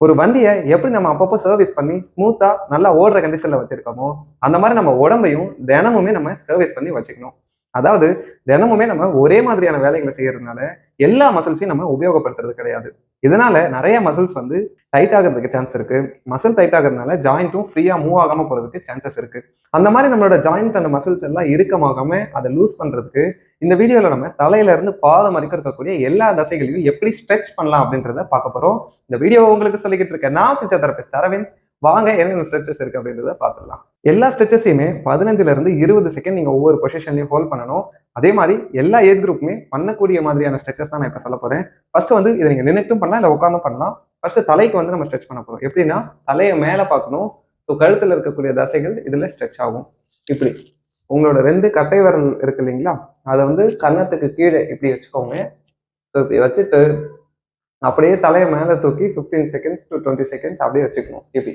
ஒரு வண்டியை எப்படி நம்ம அப்பப்போ சர்வீஸ் பண்ணி ஸ்மூத்தா நல்லா ஓடுற கண்டிஷன்ல வச்சிருக்கோமோ அந்த மாதிரி நம்ம உடம்பையும் தினமுமே நம்ம சர்வீஸ் பண்ணி வச்சுக்கணும். அதாவது தினமுமே நம்ம ஒரே மாதிரியான வேலைகளை செய்யறதுனால எல்லா மசில்ஸையும் நம்ம உபயோகப்படுத்துறது கிடையாது. இதனால நிறைய மசில்ஸ் வந்து டைட் ஆகிறதுக்கு சான்ஸ் இருக்கு. மசில் டைட் ஆகிறதுனால ஜாயிண்ட்டும் ஃப்ரீயா மூவ் ஆகாம போறதுக்கு சான்சஸ் இருக்கு. அந்த மாதிரி நம்மளோட ஜாயிண்ட் அந்த மசில்ஸ் எல்லாம் இறுக்கமாகாம அதை லூஸ் பண்றதுக்கு இந்த வீடியோல நம்ம தலையில இருந்து பாதம் வரைக்கும் இருக்கக்கூடிய எல்லா தசைகளையும் எப்படி ஸ்ட்ரெச் பண்ணலாம் அப்படின்றத பார்க்க போறோம். இந்த வீடியோ உங்களுக்கு சொல்லிக்கிட்டு இருக்கேன். நான் பிசியோதெரபிஸ்ட் அரவிந்த். வாங்க என்னென்ன ஸ்ட்ரெச்சஸ் இருக்கு அப்படின்றத பார்த்துடலாம். எல்லா ஸ்ட்ரெச்சஸையுமே பதினஞ்சுல இருந்து இருபது செகண்ட் நீங்க ஒவ்வொரு பொசிஷன்லையும் ஹோல்ட் பண்ணணும். அதே மாதிரி எல்லா ஏஜ் குரூப்புமே பண்ணக்கூடிய மாதிரியான ஸ்ட்ரெச்சஸ் தான் நான் இப்போ சொல்ல போறேன். ஃபர்ஸ்ட் வந்து இதை நீங்க நின்னுட்டும் பண்ணலாம் இல்லை உட்காந்து பண்ணலாம். ஃபர்ஸ்ட் தலைக்கு வந்து நம்ம ஸ்ட்ரெச் பண்ண போறோம். எப்படின்னா தலையை மேலே பார்க்கணும். ஸோ கழுத்துல இருக்கக்கூடிய தசைகள் இதுல ஸ்ட்ரெச் ஆகும். இப்படி. உங்களோட ரெண்டு கட்டை விரல் இருக்கு இல்லைங்களா? அதை வந்து கன்னத்துக்கு கீழே இப்படி வச்சுக்கோங்க. ஸோ இப்படி வச்சுட்டு அப்படியே தலையை மேலே தூக்கி fifteen seconds to twenty seconds அப்படியே வச்சுக்கணும் இப்படி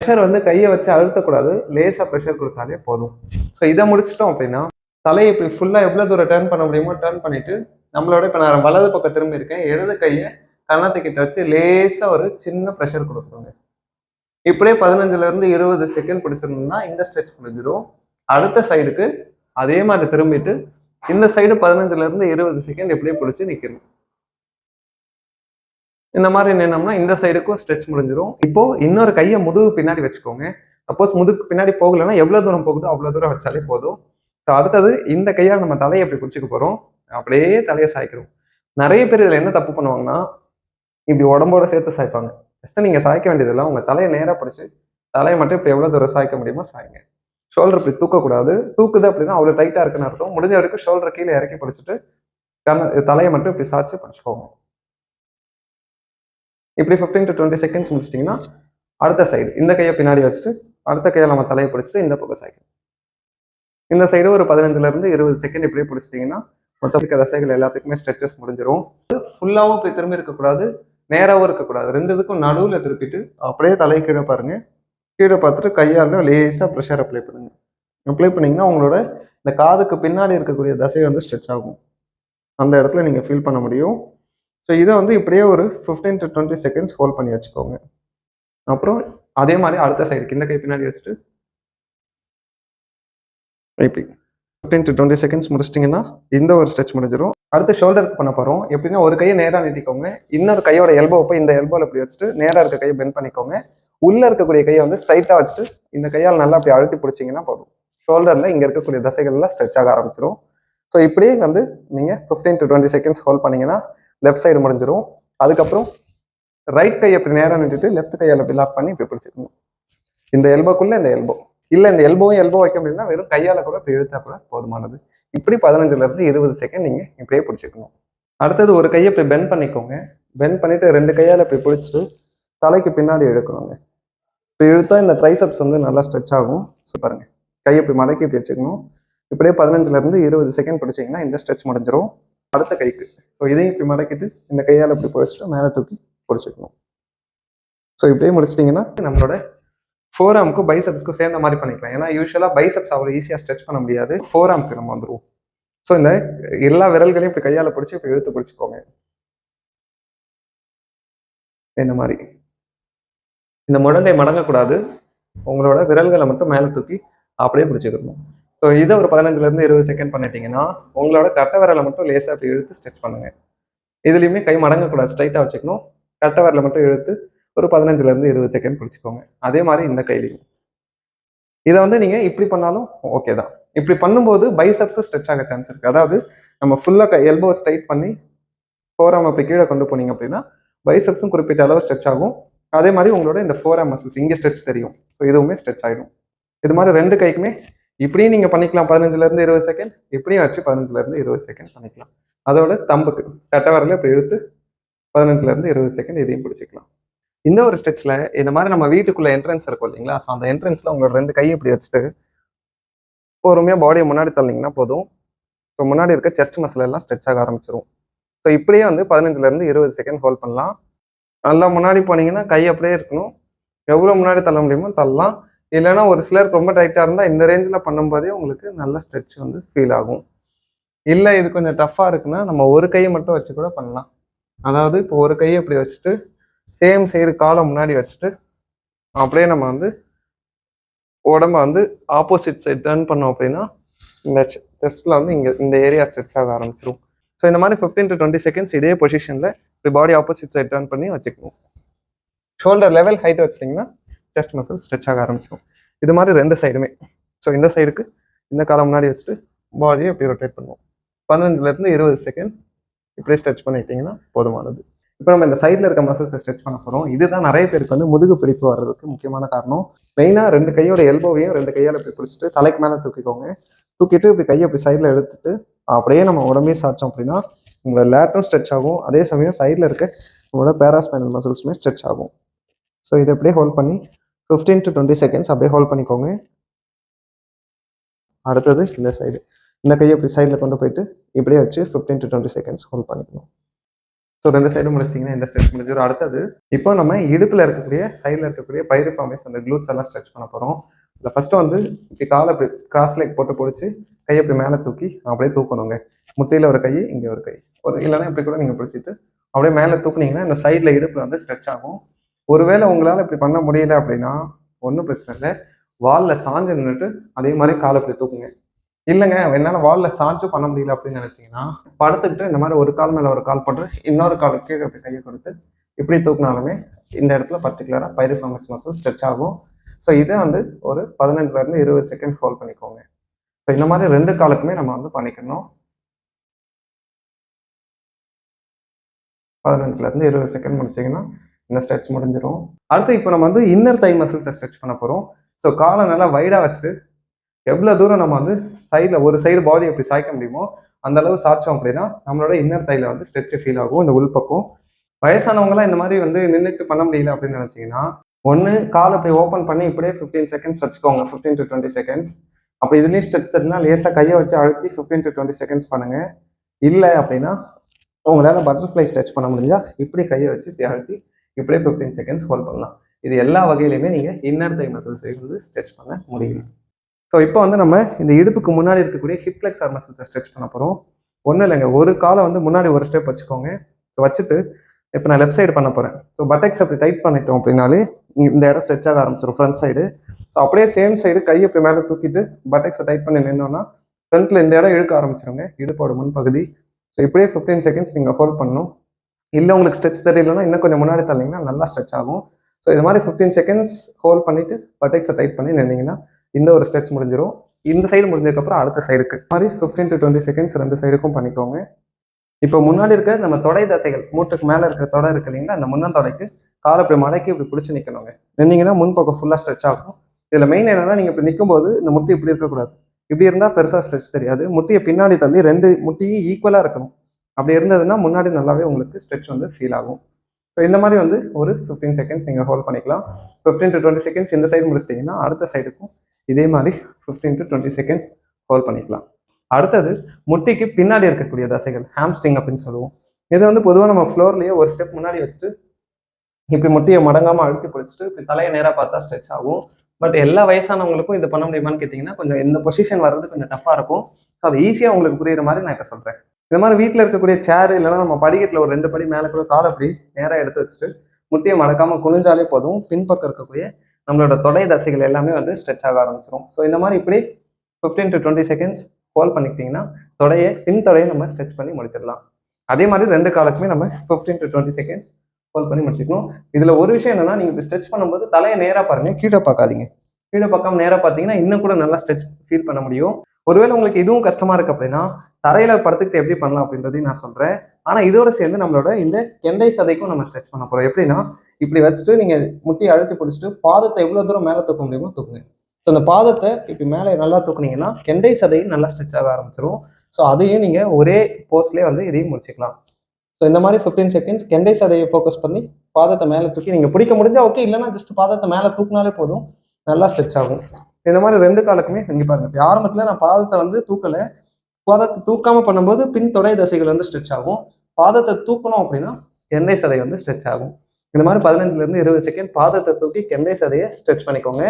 ப்ரெஷர் வந்து கையை வச்சு அழுத்தக்கூடாது லேசாக ப்ரெஷர் கொடுத்தாலே போதும். ஸோ இதை முடிச்சிட்டோம் அப்படின்னா தலையை இப்படி ஃபுல்லாக எவ்வளோ தூரம் டேர்ன் பண்ண முடியுமோ டேர்ன் பண்ணிட்டு நம்மளோட இப்போ நான் வலது பக்கம் திரும்பி இருக்கேன் இடது கையை கன்னத்துக்கிட்ட வச்சு லேசாக ஒரு சின்ன ப்ரெஷர் கொடுக்குறோங்க இப்படியே பதினஞ்சுல இருந்து இருபது செகண்ட் பிடிச்சிருந்தோம்னா இந்த ஸ்ட்ரெச் முடிஞ்சிடும். அடுத்த சைடுக்கு அதே மாதிரி திரும்பிட்டு இந்த சைடு பதினஞ்சுல இருந்து இருபது செகண்ட் இப்படியே பிடிச்சி நிற்கணும் இந்த மாதிரி நின்னோம்னா இந்த சைடுக்கும் ஸ்ட்ரெச் முடிஞ்சிடும் இப்போ இன்னொரு கையை முதுகு பின்னாடி வச்சுக்கோங்க. சப்போஸ் முதுகு பின்னாடி போகலன்னா எவ்வளவு தூரம் போகுதோ அவ்வளவு தூரம் வச்சாலே போதும். ஸோ அடுத்தது இந்த கையால் நம்ம தலையை எப்படி பிடிச்சிக்க போறோம்? அப்படியே தலையை சாய்க்கிறோம். நிறைய பேர் இதுல என்ன தப்பு பண்ணுவாங்கன்னா இப்படி உடம்போட சேர்த்து சாய்ப்பாங்க. ஃபஸ்ட்டு நீங்க சாய்க்க வேண்டியதில்லை. உங்க தலையை நேராக பிடிச்சி தலையை மட்டும் இப்படி எவ்வளவு தூரம் சாய்க்க முடியுமோ சாய்ங்க. ஷோல்டர் இப்படி தூக்கக்கூடாது. தூக்குது அப்படின்னா அவ்வளோ டைட்டாக இருக்குன்னு அர்த்தம். முடிஞ்ச வரைக்கும் ஷோல்டர் கீழே இறக்கி பிடிச்சிட்டு கண்ண தலையை மட்டும் இப்படி சாய்ச்சி பிடிச்சிக்கோங்க. இப்படி ஃபிஃப்டீன் டு டுவெண்ட்டி செகண்ட்ஸ் முடிச்சிட்டிங்கன்னா அடுத்த சைடு இந்த கையை பின்னாடி வச்சுட்டு அடுத்த கையை நம்ம தலையை பிடிச்சிட்டு இந்த பக்கம் சாய்க்கணும் இந்த சைடு ஒரு பதினஞ்சுலேருந்து இருபது செகண்ட் இப்படியே பிடிச்சிட்டிங்கன்னா மொத்த இருக்க தசைகள் எல்லாத்துக்குமே ஸ்ட்ரெச்சஸ் முடிஞ்சிடும் ஃபுல்லாகவும் போய் திரும்பி இருக்கக்கூடாது. நேராகவும் இருக்கக்கூடாது. ரெண்டு இதுக்கும் நடுவில் திருப்பிட்டு அப்படியே தலை கீழே பாருங்கள் கீழே பார்த்துட்டு கையால் லேசாக ப்ரெஷர் அப்ளை பண்ணுங்கள் அப்ளை பண்ணீங்கன்னா உங்களோட இந்த காதுக்கு பின்னாடி இருக்கக்கூடிய தசை வந்து ஸ்ட்ரெச் ஆகும். அந்த இடத்துல நீங்கள் ஃபீல் பண்ண முடியும். ஸோ இதை வந்து இப்படியே ஒரு fifteen to twenty seconds hold பண்ணி வச்சுக்கோங்க. அப்புறம் அதே மாதிரி அடுத்த சைடு இந்த கை பின்னாடி வச்சுட்டு இப்படி ஃபிஃப்டீன் டு டுவெண்ட்டி செகண்ட்ஸ் முடிச்சிட்டிங்கன்னா இந்த ஒரு ஸ்ட்ரெச் முடிஞ்சிடும் அடுத்து ஷோல்டருக்கு பண்ண போகிறோம் எப்படின்னா ஒரு கையை நேராக நீட்டிக்கோங்க. இன்னொரு கையோட எல்போ போய் இந்த எல்போவில் இப்படி வச்சுட்டு நேராக இருக்க கையை பெண்ட் பண்ணிக்கோங்க. உள்ளே இருக்கக்கூடிய கையை வந்து ஸ்ட்ரைட்டாக வச்சுட்டு இந்த கையால் நல்லா அப்படி அழுத்தி பிடிச்சிங்கன்னா போதும். ஷோல்டரில் இங்கே இருக்கக்கூடிய தசைகள்லாம் ஸ்ட்ரெச் ஆக ஆரம்பிச்சிடும் ஸோ இப்படியே வந்து நீங்கள் fifteen to twenty seconds hold பண்ணீங்கன்னா லெஃப்ட் சைடு முடிஞ்சிடும் அதுக்கப்புறம் ரைட் கையை இப்படி நேரம் நின்றுட்டு லெஃப்ட் கையால் இப்படி லாக் பண்ணி இப்படி பிடிச்சிக்கணும். இந்த எல்போக்குள்ள இந்த எல்போ இல்லை இந்த எல்போவும் எல்போ வைக்க முடியும்னா வெறும் கையால் கூட இப்படி இழுத்தா கூட போதுமானது. இப்படி பதினஞ்சுலேருந்து இருபது செகண்ட் நீங்கள் இப்படியே பிடிச்சிக்கணும். அடுத்தது ஒரு கையை இப்படி பெண்ட் பண்ணிக்கோங்க. பெண்ட் பண்ணிவிட்டு ரெண்டு கையால் இப்படி பிடிச்சிட்டு தலைக்கு பின்னாடி எடுக்கணுங்க இப்போ இழுத்தா இந்த ட்ரைசப்ஸ் வந்து நல்லா ஸ்ட்ரெச் ஆகும். ஸோ பாருங்கள் கையை இப்படி மடக்கி இப்படி வச்சுக்கணும். இப்படியே பதினஞ்சுலேருந்து இருபது செகண்ட் பிடிச்சிங்கன்னா இந்த ஸ்ட்ரெச் முடிஞ்சிடும் அடுத்த கைக்கு. ஸோ இதையும் இப்படி மடக்கிட்டு இந்த கையால் இப்படி பிடிச்சிட்டு மேலே தூக்கி பிடிச்சிக்கணும். ஸோ இப்படியே முடிச்சிட்டிங்கன்னா நம்மளோட ஃபோர் ஆம்க்கும் பைசப்ஸ்க்கும் சேர்ந்த மாதிரி பண்ணிக்கலாம். ஏன்னா யூஸ்வலாக பைசப்ஸ் அவ்வளோ ஈஸியாக ஸ்ட்ரெச் பண்ண முடியாது. ஃபோர் ஆம்க்கு நம்ம வந்துடுவோம் ஸோ இந்த எல்லா விரல்களையும் இப்படி கையால் பிடிச்சி இப்படி இழுத்து பிடிச்சிக்கோங்க. இந்த மாதிரி. இந்த முழங்கை மடங்கக்கூடாது. உங்களோட விரல்களை மட்டும் மேலே தூக்கி அப்படியே பிடிச்சிக்கணும். ஸோ இதை ஒரு பதினஞ்சுலேருந்து இருபது செகண்ட் பண்ணிட்டீங்கன்னா உங்களோட கட்டை விரலை மட்டும் லேசாக அப்படி இழுத்து ஸ்ட்ரெச் பண்ணுங்க. இதுலேயுமே கை மடங்கக்கூடாது ஸ்ட்ரைட்டாக வச்சுக்கணும். கட்டை விரலை மட்டும் இழுத்து ஒரு பதினஞ்சுலேருந்து இருபது செகண்ட் பிடிச்சிக்கோங்க. அதே மாதிரி இந்த கையிலையும். இதை வந்து நீங்கள் இப்படி பண்ணாலும் ஓகே தான். இப்படி பண்ணும்போது பைசப்ஸும் ஸ்ட்ரெச் ஆக சான்ஸ் இருக்குது அதாவது நம்ம ஃபுல்லாக எல்போ ஸ்ட்ரைட் பண்ணி ஃபோராம் அப்படி கீழே கொண்டு போனீங்க அப்படின்னா பைசப்ஸும் குறிப்பிட்ட அளவு ஸ்ட்ரெச் ஆகும். அதே மாதிரி உங்களோட இந்த ஃபோராம் மசில்ஸ் இங்கே ஸ்ட்ரெச் தெரியும். ஸோ இதுவுமே ஸ்ட்ரெச் ஆகிடும் இது மாதிரி ரெண்டு கைக்குமே இப்படியும் நீங்கள் பண்ணிக்கலாம். பதினஞ்சுலேருந்து இருபது செகண்ட் இப்படியும் வச்சு பதினஞ்சுலேருந்து இருபது செகண்ட் பண்ணிக்கலாம். அதோட தம்புக்கு தட்டவரில் இப்போ இழுத்து பதினஞ்சுலேருந்து இருபது செகண்ட் இதையும் பிடிச்சிக்கலாம். இந்த ஒரு ஸ்டெச்சில் இந்த மாதிரி நம்ம வீட்டுக்குள்ளே என்ட்ரன்ஸ் இருக்கும் இல்லைங்களா? ஸோ அந்த என்ட்ரன்ஸில் உங்களோட ரெண்டு கையை இப்படி வச்சுட்டு பொறுமையாக பாடியை முன்னாடி தள்ளிங்கன்னா போதும். ஸோ முன்னாடி இருக்க செஸ்ட் மசில் எல்லாம் ஸ்ட்ரெச் ஆக ஆரம்பிச்சிரும். ஸோ இப்படியே வந்து பதினஞ்சுலேருந்து இருபது செகண்ட் ஹோல்ட் பண்ணலாம். நல்லா முன்னாடி போனீங்கன்னா கை அப்படியே இருக்கணும். எவ்வளோ முன்னாடி தள்ள முடியுமோ தள்ளலாம். இல்லைன்னா ஒரு சிலர் ரொம்ப டைட்டாக இருந்தால் இந்த ரேஞ்சில் பண்ணும்போதே உங்களுக்கு நல்ல ஸ்ட்ரெச் வந்து ஃபீல் ஆகும். இல்லை இது கொஞ்சம் டஃப்பாக இருக்குன்னா நம்ம ஒரு கையை மட்டும் வச்சு கூட பண்ணலாம். அதாவது இப்போ ஒரு கையை இப்படி வச்சுட்டு சேம் சைடு காலை முன்னாடி வச்சுட்டு அப்படியே நம்ம வந்து உடம்ப வந்து ஆப்போசிட் சைடு டர்ன் பண்ணோம் அப்படின்னா இந்த செஸ்ட்டில் வந்து இங்கே இந்த ஏரியா ஸ்ட்ரெச் ஆக ஆரம்பிச்சிரும். ஸோ இந்த மாதிரி ஃபிஃப்டீன் டு டுவெண்ட்டி செகண்ட்ஸ் இதே பொசிஷனில் இப்படி பாடி ஆப்போசிட் சைட் டர்ன் பண்ணி வச்சுக்கணும் ஷோல்டர் லெவல் ஹைட் வச்சிட்டிங்கன்னா செஸ்ட் மசில் ஸ்ட்ரெச் ஆக ஆரம்பிச்சிடும் இது மாதிரி ரெண்டு சைடுமே ஸோ இந்த சைடுக்கு இந்த காலம் முன்னாடி வச்சுட்டு பாடியை இப்படி ரொட்டேட் பண்ணுவோம். பதினஞ்சுலேருந்து இருபது செகண்ட் இப்படியே ஸ்ட்ரெச் பண்ணிட்டீங்கன்னா போதுமானது. இப்போ நம்ம இந்த சைடில் இருக்க மசில்ஸை ஸ்ட்ரெச் பண்ண போகிறோம் இதுதான் நிறைய பேருக்கு வந்து முதுகு பிடிப்பு வர்றதுக்கு முக்கியமான காரணம். மெயினாக ரெண்டு கையோட எல்போவையும் ரெண்டு கையால் இப்படி பிடிச்சிட்டு தலைக்கு மேலே தூக்கிக்கோங்க. தூக்கிட்டு இப்படி கையை இப்படி சைடில் எடுத்துட்டு அப்படியே நம்ம உடம்பே சாய்ச்சோம் அப்படின்னா உங்களோட லேட்டரும் ஸ்ட்ரெச் ஆகும். அதே சமயம் சைடில் இருக்க உங்களோட பேராஸ்பைனல் மசில்ஸுமே ஸ்ட்ரெச் ஆகும். ஸோ இதை அப்படியே ஹோல்ட் பண்ணி ஃபிஃப்டீன் டு டுவெண்ட்டி செகண்ட்ஸ் அப்படியே ஹோல்ட் பண்ணிக்கோங்க. அடுத்தது இந்த சைடு இந்த கையை இப்படி சைடில் கொண்டு போயிட்டு இப்படியே வச்சு fifteen to twenty seconds hold பண்ணிக்கணும். ஸோ ரெண்டு சைடும் முடிச்சிட்டிங்கன்னா இந்த ஸ்ட்ரெச் முடிஞ்சிடும் அடுத்தது இப்போ நம்ம இடுப்பில் இருக்கக்கூடிய சைடில் இருக்கக்கூடிய பயிறு ஃபார்மேஸ் அந்த க்ளூட்ஸ் எல்லாம் ஸ்ட்ரெச் பண்ண போகிறோம் இல்லை ஃபஸ்ட்டு வந்து இப்படி காலை இப்படி கிராஸ் லெக் போட்டு பிடிச்சி கையை இப்படி மேலே தூக்கி அப்படியே தூக்கணுங்க. முட்டையில் ஒரு கை இங்கே ஒரு கை. ஒரு இல்லைன்னா இப்படி கூட நீங்கள் பிடிச்சிட்டு அப்படியே மேலே தூக்குனீங்கன்னா இந்த சைடில் இடுப்பில் வந்து ஸ்ட்ரெச் ஆகும். ஒருவேளை உங்களால் இப்படி பண்ண முடியல அப்படின்னா ஒன்றும் பிரச்சனை இல்லை. வாலில் சாஞ்சு நின்றுட்டு அதே மாதிரி காலை இப்படி தூக்குங்க. இல்லைங்க என்னால் வாலில் சாஞ்சும் பண்ண முடியல அப்படின்னு நினச்சிங்கன்னா படுத்துக்கிட்டு இந்த மாதிரி ஒரு கால் மேலே ஒரு கால் போட்டு இன்னொரு கால் கீழே இப்படி கையை கொடுத்து இப்படி தூக்குனாலுமே இந்த இடத்துல பர்டிகுலராக பைரிஃபார்மஸ் மசில் ஸ்ட்ரெச் ஆகும். ஸோ இதை வந்து ஒரு பதினஞ்சுலேருந்து இருபது செகண்ட் ஹோல்ட் பண்ணிக்கோங்க. ஸோ இந்த மாதிரி ரெண்டு காலுக்குமே நம்ம வந்து பண்ணிக்கணும். பதினஞ்சுலேருந்து இருபது செகண்ட் முடிச்சிங்கன்னா இந்த ஸ்ட்ரெச் முடிஞ்சிடும் அடுத்து இப்போ நம்ம வந்து இன்னர் தை மசில்ஸை ஸ்ட்ரெச் பண்ண போகிறோம் ஸோ காலை நல்லா வைடாக வச்சுட்டு எவ்வளோ தூரம் நம்ம வந்து சைடில் ஒரு சைடு பாடி எப்படி சாய்க்க முடியுமோ அந்த அளவு சாய்ச்சோம் அப்படின்னா நம்மளோட இன்னர் தையில் வந்து ஸ்ட்ரெச்சு ஃபீல் ஆகும் இந்த உள்பக்கம் வயசானவங்களாம் இந்த மாதிரி வந்து நின்றுட்டு பண்ண முடியல அப்படின்னு நினச்சிங்கன்னா ஒன்று கால் அப்படி ஓப்பன் பண்ணி இப்படியே ஃபிஃப்டீன் செகண்ட்ஸ் வச்சுக்கோங்க ஃபிஃப்டீன் டு டுவெண்ட்டி செகண்ட்ஸ் அப்போ இதுலேயும் ஸ்ட்ரெச் தருனா லேசாக கையை வச்சு அழுத்தி ஃபிஃப்டீன் டு டுவெண்ட்டி செகண்ட்ஸ் பண்ணுங்க. இல்லை அப்படின்னா உங்களால் பட்டர்ஃப்ளை ஸ்ட்ரெச் பண்ண முடிஞ்சா இப்படி கையை வச்சு இப்படி இப்படியே ஃபிஃப்டீன் செகண்ட்ஸ் ஹோல்ட் பண்ணலாம். இது எல்லா வகையிலையுமே நீங்கள் இன்னர் தை மசில்ஸை வந்து ஸ்ட்ரெச் பண்ண முடியும். ஸோ இப்போ வந்து நம்ம இந்த இடுப்புக்கு முன்னாடி இருக்கக்கூடிய ஹிப் ஃப்ளெக்ஸர் மசில்ஸை ஸ்ட்ரெச் பண்ண போகிறோம் ஒன்றும் இல்லைங்க ஒரு காலை வந்து முன்னாடி ஒரு ஸ்டெப் வச்சுக்கோங்க. ஸோ வச்சுட்டு இப்போ நான் லெஃப்ட் சைடு பண்ண போகிறேன் ஸோ பட்டெக்ஸ் அப்படி டைட் பண்ணிட்டோம் அப்படின்னாலே இந்த இடம் ஸ்ட்ரெச் ஆக ஆரம்பிச்சிடும் ஃப்ரண்ட் சைடு ஸோ அப்படியே சேம் சைடு கையை இப்படி மேலே தூக்கிட்டு பட்டெக்ஸை டைட் பண்ணி நின்னோன்னா ஃப்ரண்ட்டில் இந்த இடம் இழுக்க ஆரம்பிச்சிருங்க. இடுப்போட முன்பகுதி ஸோ இப்படியே ஃபிஃப்டீன் செகண்ட்ஸ் நீங்கள் ஹோல்ட் பண்ணணும். இல்லை உங்களுக்கு ஸ்ட்ரெச் தெரியலன்னா இன்னும் கொஞ்சம் முன்னாடி தள்ளிங்கன்னா நல்லா ஸ்ட்ரெச் ஆகும். ஸோ இது மாதிரி ஃபிஃப்டீன் செகண்ட்ஸ் ஹோல்ட் பண்ணிவிட்டு பட்டெக்ஸை டைட் பண்ணி நின்னீங்கன்னா இந்த ஒரு ஸ்ட்ரெச் முடிஞ்சிடும் இந்த சைடு முடிஞ்சதுக்கப்புறம் அடுத்த சைடுக்கு இது மாதிரி ஃபிஃப்டீன் டு டுவெண்ட்டி செகண்ட்ஸ் ரெண்டு சைடுக்கும் பண்ணிக்கோங்க. இப்போ முன்னாடி இருக்க நம்ம தொடை தசைகள் மூட்டுக்கு மேலே இருக்க தொடை இருக்கு இல்லைங்களா? அந்த முன்ன தொடைக்கு காலை இப்படி மடக்கி இப்படி பிடிச்சி நிற்கணுங்க நின்னீங்கன்னா முன்பக்கம் ஃபுல்லாக ஸ்ட்ரெச் ஆகும். இதில் மெயின் என்னென்னா நீங்கள் இப்படி நிற்கும்போது இந்த முட்டி இப்படி இருக்கக்கூடாது. இப்படி இருந்தால் பெருசாக ஸ்ட்ரெச் தெரியாது. முட்டியை பின்னாடி தள்ளி ரெண்டு முட்டியும் ஈக்குவலாக இருக்கணும். அப்படி இருந்ததுன்னா முன்னாடி நல்லாவே உங்களுக்கு ஸ்ட்ரெச் வந்து ஃபீல் ஆகும். ஸோ இந்த மாதிரி வந்து ஒரு ஃபிஃப்டீன் செகண்ட்ஸ் நீங்கள் ஹோல்ட் பண்ணிக்கலாம். ஃபிஃப்டீன் டு டுவெண்ட்டி செகண்ட்ஸ் இந்த சைடு முடிச்சிட்டிங்கன்னா அடுத்த சைடுக்கும் இதே மாதிரி fifteen to twenty seconds hold பண்ணிக்கலாம். அடுத்தது முட்டிக்கு பின்னாடி இருக்கக்கூடிய தசைகள் ஹாம்ஸ்ட்ரிங் அப்படின்னு சொல்லுவோம். இது வந்து பொதுவாக நம்ம ஃப்ளோர்லேயே ஒரு ஸ்டெப் முன்னாடி வச்சுட்டு இப்படி முட்டியை மடங்காமல் அழுத்தி பிடிச்சிட்டு இப்படி தலையை நேராக பார்த்தா ஸ்ட்ரெச் ஆகும். பட் எல்லா வயசானவங்களுக்கும் இது பண்ண முடியுமான்னு கேட்டிங்கன்னா கொஞ்சம் இந்த பொசிஷன் வர்றது கொஞ்சம் டஃப்பாக இருக்கும். ஸோ அது ஈஸியாக உங்களுக்கு புரியுற மாதிரி நான் இப்போ சொல்கிறேன் இந்த மாதிரி வீட்டில் இருக்கக்கூடிய சேர் இல்லைன்னா நம்ம படிக்கட்டில் ஒரு ரெண்டு படி மேலே கூட காலை அப்படி நேராக எடுத்து வச்சுட்டு முட்டியை மடக்காமல் குனிஞ்சாலே போதும். பின்பக்கம் இருக்கக்கூடிய நம்மளோட தொடை தசைகள் எல்லாமே வந்து ஸ்ட்ரெச் ஆக ஆரம்பிச்சிடும் ஸோ இந்த மாதிரி இப்படி fifteen to twenty seconds hold பண்ணிக்கிட்டிங்கன்னா தொடையை பின் தொடையை நம்ம ஸ்ட்ரெச் பண்ணி முடிச்சிடலாம். அதே மாதிரி ரெண்டு காலக்குமே நம்ம ஃபிஃப்டீன் டு டுவெண்ட்டி செகண்ட்ஸ் ஃபோல் பண்ணி முடிச்சுக்கணும். இதில் ஒரு விஷயம் என்னன்னா நீங்கள் இப்போ ஸ்ட்ரெச் பண்ணும்போது தலையை நேராக பாருங்கள் கீழே பார்க்காதீங்க. கீழே பார்க்காம நேராக பார்த்தீங்கன்னா இன்னும் கூட நல்லா ஸ்ட்ரெச் ஃபீல் பண்ண முடியும். ஒருவேளை உங்களுக்கு இதுவும் கஷ்டமாக இருக்குது அப்படின்னா தரையில் படுத்துக்கிட்டு எப்படி பண்ணலாம் அப்படின்றதையும் நான் சொல்கிறேன் ஆனால் இதோட சேர்ந்து நம்மளோட இந்த கெண்டை சதைக்கும் நம்ம ஸ்ட்ரெச் பண்ண போகிறோம் எப்படின்னா இப்படி வச்சுட்டு நீங்கள் முட்டி அழுத்தி பிடிச்சிட்டு பாதத்தை எவ்வளோ தூரம் மேலே தூக்க முடியுமோ தூக்குங்க. ஸோ அந்த பாதத்தை இப்படி மேலே நல்லா தூக்குனீங்கன்னா கெண்டை சதையும் நல்லா ஸ்ட்ரெச் ஆக ஆரம்பிச்சிடும் ஸோ அதையும் நீங்கள் ஒரே போஸ்ட்லேயே வந்து இதையும் முடிச்சுக்கலாம். ஸோ இந்த மாதிரி ஃபிஃப்டீன் செகண்ட்ஸ் கெண்டை சதையை ஃபோக்கஸ் பண்ணி பாதத்தை மேலே தூக்கி நீங்கள் பிடிக்க முடிஞ்சால் ஓகே இல்லைனா ஜஸ்ட் பாதத்தை மேலே தூக்குனாலே போதும். நல்லா ஸ்ட்ரெச் ஆகும். இந்த மாதிரி ரெண்டு காலுக்குமே செஞ்சு பாருங்க இப்போ ஆரம்பத்தில் நான் பாதத்தை வந்து தூக்கலை. பாதத்தை தூக்காமல் பண்ணும்போது பின் தொடை தசைகள் வந்து ஸ்ட்ரெச் ஆகும். பாதத்தை தூக்கணும் அப்படின்னா கெண்டை சதை வந்து ஸ்ட்ரெச் ஆகும். இந்த மாதிரி பதினஞ்சுலேருந்து இருபது செகண்ட் பாதத்தை தூக்கி கெண்டை சதையை ஸ்ட்ரெச் பண்ணிக்கோங்க.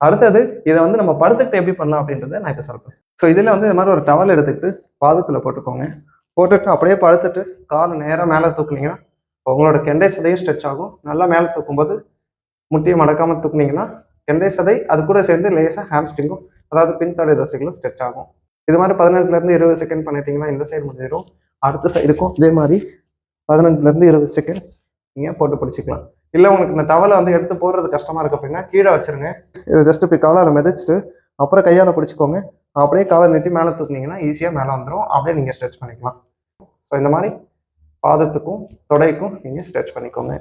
அடுத்தது இதை வந்து நம்ம படுத்துக்கிட்டு எப்படி பண்ணலாம் அப்படின்றத நான் இப்போ சொல்கிறேன் ஸோ இதில் வந்து இந்த மாதிரி ஒரு டவல் எடுத்துக்கிட்டு பாதத்தில் போட்டுக்கோங்க. போட்டுட்டு அப்படியே படுத்துட்டு கால் நேராக மேலே தூக்குனீங்கன்னா உங்களோட கெண்டை சதையும் ஸ்ட்ரெச் ஆகும். நல்லா மேலே தூக்கும்போது முட்டியை மடக்காமல் தூக்குனீங்கன்னா கெண்டை சதை அது கூட சேர்ந்து லேசாக ஹாம்ஸ்டிங்கும் அதாவது பின்தொடை தசைகளும் ஸ்ட்ரெச் ஆகும். இது மாதிரி பதினஞ்சுலேருந்து இருபது செகண்ட் பண்ணிட்டீங்கன்னா இந்த சைடு முடிஞ்சிடும். அடுத்த சைடுக்கும் இதே மாதிரி பதினஞ்சுலேருந்து இருபது செகண்ட் நீங்கள் போட்டு பிடிச்சிக்கலாம். இல்லை உங்களுக்கு இந்த டவலை வந்து எடுத்து போடுறது கஷ்டமாக இருக்குது அப்படின்னா கீழே வச்சுருங்க. இது ஜஸ்ட் இப்படி கவலை மிதச்சிட்டு அப்புறம் கையால் பிடிச்சிக்கோங்க. அப்படியே காலை நீட்டி மேலே தூக்குனீங்கன்னா ஈஸியாக மேலே வந்துடும் அப்படியே நீங்கள் ஸ்ட்ரெச் பண்ணிக்கலாம். ஸோ இந்த மாதிரி பாதத்துக்கும் தொடைக்கும் நீங்கள் ஸ்ட்ரெச் பண்ணிக்கோங்க.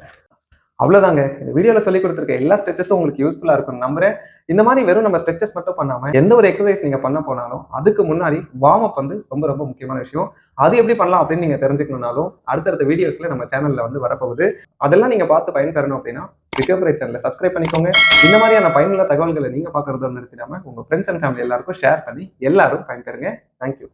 அவ்வளோதாங்க இந்த வீடியோவில் சொல்லி கொடுத்துருக்க எல்லா ஸ்ட்ரெச்சஸும் உங்களுக்கு யூஸ்ஃபுல்லாக இருக்கும் நம்புறேன். இந்த மாதிரி வெறும் நம்ம ஸ்ட்ரெச்சஸ் மட்டும் பண்ணாமல் எந்த ஒரு எக்ஸசைஸ் நீங்கள் பண்ண போனாலும் அதுக்கு முன்னாடி வார்ம் அப் வந்து ரொம்ப ரொம்ப முக்கியமான விஷயம். அது எப்படி பண்ணலாம் அப்படின்னு நீங்கள் தெரிஞ்சுக்கணும்னாலும் அடுத்தடுத்த வீடியோஸில் நம்ம சேனலில் வந்து வரப்போகுது. அதெல்லாம் நீங்கள் பார்த்து பயன்பெறணும் அப்படின்னா ரிகவரி சேனலை சப்ஸ்கிரைப் பண்ணிக்கோங்க. இந்த மாதிரியான பயனுள்ள தகவல்களை நீங்கள் பார்க்குறது நிறுத்திடாமல் உங்கள் ஃப்ரெண்ட்ஸ் அண்ட் ஃபேமிலி எல்லாருக்கும் ஷேர் பண்ணி எல்லாரும் பயன்பெறுங்க. தேங்க்யூ